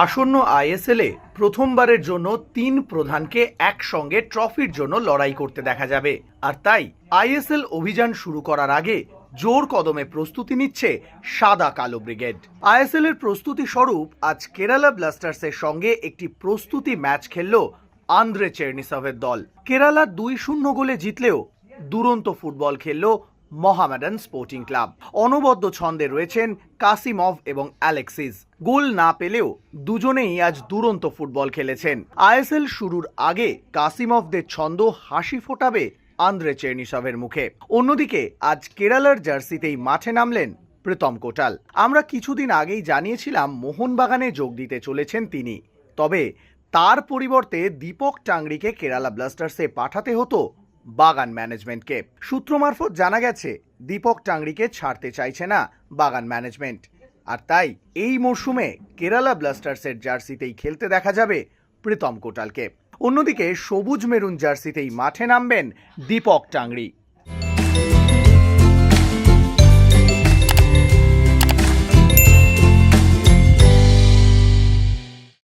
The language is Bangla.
আসন্ন আইএসএলে প্রথমবারের জন্য তিন প্রধানকে একসঙ্গে ট্রফির জন্য লড়াই করতে দেখা যাবে। আর তাই আইএসএল অভিযান শুরু করার আগে জোর কদমে প্রস্তুতি নিচ্ছে সাদা কালো ব্রিগেড। আইএসএল এর প্রস্তুতি স্বরূপ আজ কেরালা ব্লাস্টার্সের সঙ্গে একটি প্রস্তুতি ম্যাচ খেলল আন্দ্রে চেরনিসভের দল। কেরালা দুই শূন্য গোলে জিতলেও দুরন্ত ফুটবল খেলল মহামেডান স্পোর্টিং ক্লাব। অনবদ্য ছন্দে রয়েছেন কাসিমভ এবং অ্যালেক্সিস। গোল না পেলেও দুজনেই আজ দুরন্ত ফুটবল খেলেছেন। আইএসএল শুরুর আগে কাসিমভদের ছন্দ হাসি ফোটাবে আন্দ্রে চেরনিসভের মুখে। অন্যদিকে আজ কেরালার জার্সিতেই মাঠে নামলেন প্রীতম কোটাল। আমরা কিছুদিন আগেই জানিয়েছিলাম মোহনবাগানে যোগ দিতে চলেছেন তিনি। তবে তার পরিবর্তে দীপক টাংরিকে কেরালা ব্লাস্টার্সে পাঠাতে হতো বাগান ম্যানেজমেন্টকে। সূত্র মারফত জানা গেছে, দীপক টাংরিকে ছাড়তে চাইছে না বাগান ম্যানেজমেন্ট। আর তাই এই মরশুমে কেরালা ব্লাস্টার্সের জার্সিতেই খেলতে দেখা যাবে প্রীতম কোটালকে। অন্যদিকে সবুজ মেরুন জার্সিতেই মাঠে নামবেন দীপক টাংরি